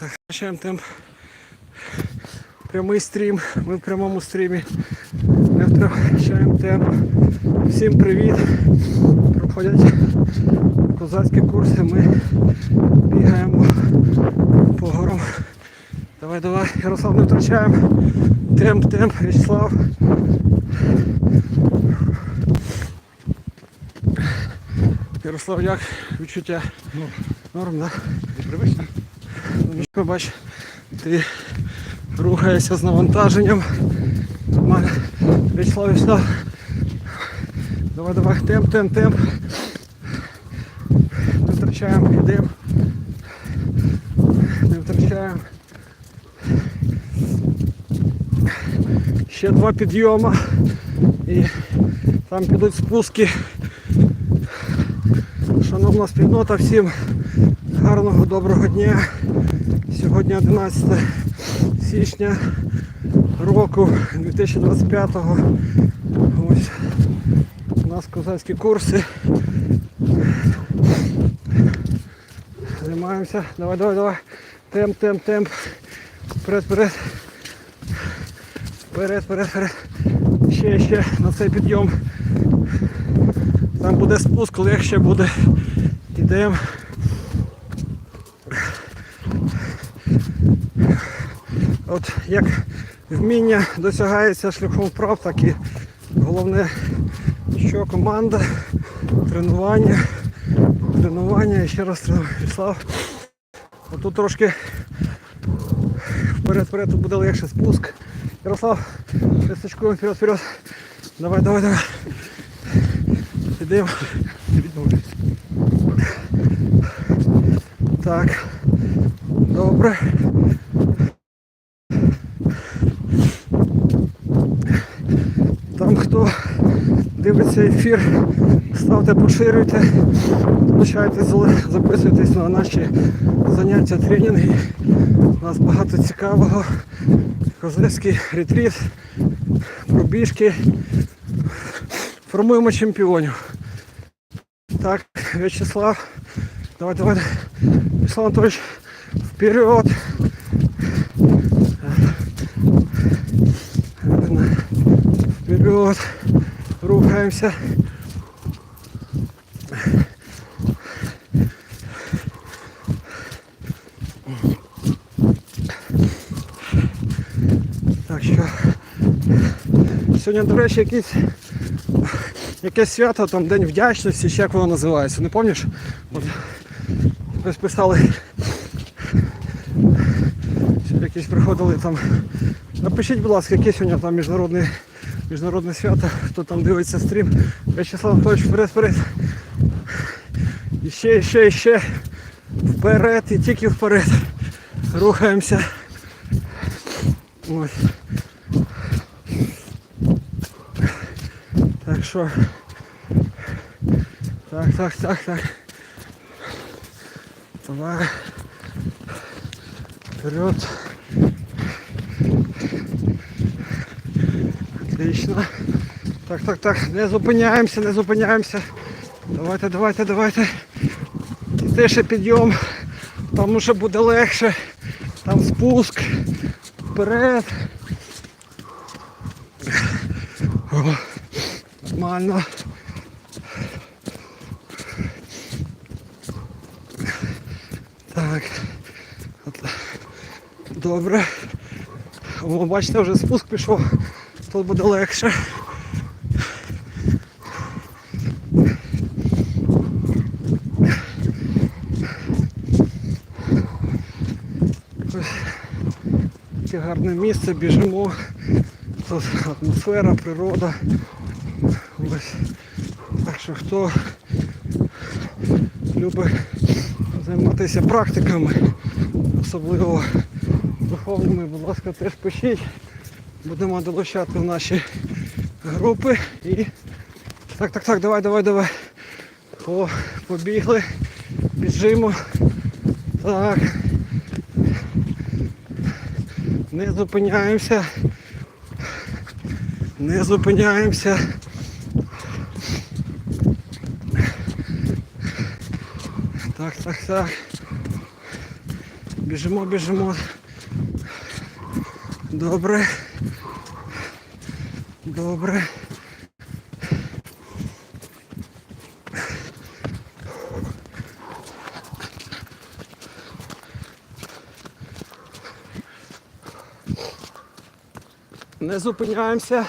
Так, почнемо темп. Прямий стрім. Ми в прямому стрімі. Не втрачаємо темп. Всім привіт. Проходять козацькі курси. Ми бігаємо по горам. Давай, давай, Ярослав, не втрачаємо. Темп, темп, Вячеслав. Ярослав, як відчуття? Норм, Норм, так? Да? Привично? Бач, ти рухаєшся з навантаженням. Нормально. Вячеслав, Вячеслав. Давай, давай, темп, темп, темп. Не втрачаємо, йдемо. Не втрачаємо. Ще два підйома. І там підуть спуски. Шановна спільнота, всім гарного доброго дня. Сьогодні 11 січня року 2025-го. Ось у нас козацькі курси. Займаємося. Давай, давай, давай. Темп, темп, темп. Вперед, вперед. Вперед, вперед, вперед. Ще, ще на цей підйом. Там буде спуск, легше буде. Ідемо. От як вміння досягається шляхом вправ, так і головне, що команда, тренування, тренування і ще раз тренування. Слав. Отут трошки вперед-вперед буде легше спуск. Ярослав, листочкуємо вперед, вперед. Давай, давай, давай. Ідемо. Так. Добре. Там хто дивиться ефір, ставте, поширюйте, долучайтесь, записуйтесь на наші заняття, тренінги. У нас багато цікавого. Козацький ретріт, пробіжки. Формуємо чемпіонів. Так, Вячеслав. Давай, давай. Вячеслав Анатольевич, вперед. Вперед. Рухаемся. Так що сьогодні, до речі, якийсь якесь свято, там День вдячності, чи як воно називається, не пам'ятаєш? От, ось писали, якісь приходили там. Напишіть, будь ласка, яке сьогодні там міжнародне, міжнародне свято, хто там дивиться стрім. Вячеслав Анатольович, вперед, вперед. І ще, і ще, і ще. Вперед і тільки вперед. Рухаємося. Ось. Так що. Так, так, так, так. Давай. Вперед. Так, так, так. Не зупиняємося, не зупиняємося. Давайте, давайте, давайте. Це ще підйом. Там уже буде легше. Там спуск. Вперед. О, нормально. Так. Добре. О, бачите, вже спуск пішов. Тут буде легше. Таке гарне місце, біжимо. Тут атмосфера, природа. Ось. Так що хто любить займатися практиками, особливо духовними, будь ласка, теж пишіть. Будемо долучати в наші групи і... Так, так, так, давай, давай, давай. О, побігли, біжимо. Так. Не зупиняємося. Не зупиняємося. Так, так, так. Біжимо, біжимо. Добре. Добре. Не зупиняємося.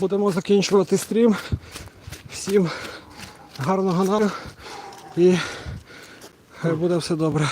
Будемо закінчувати стрім. Всім гарного нару і буде все добре.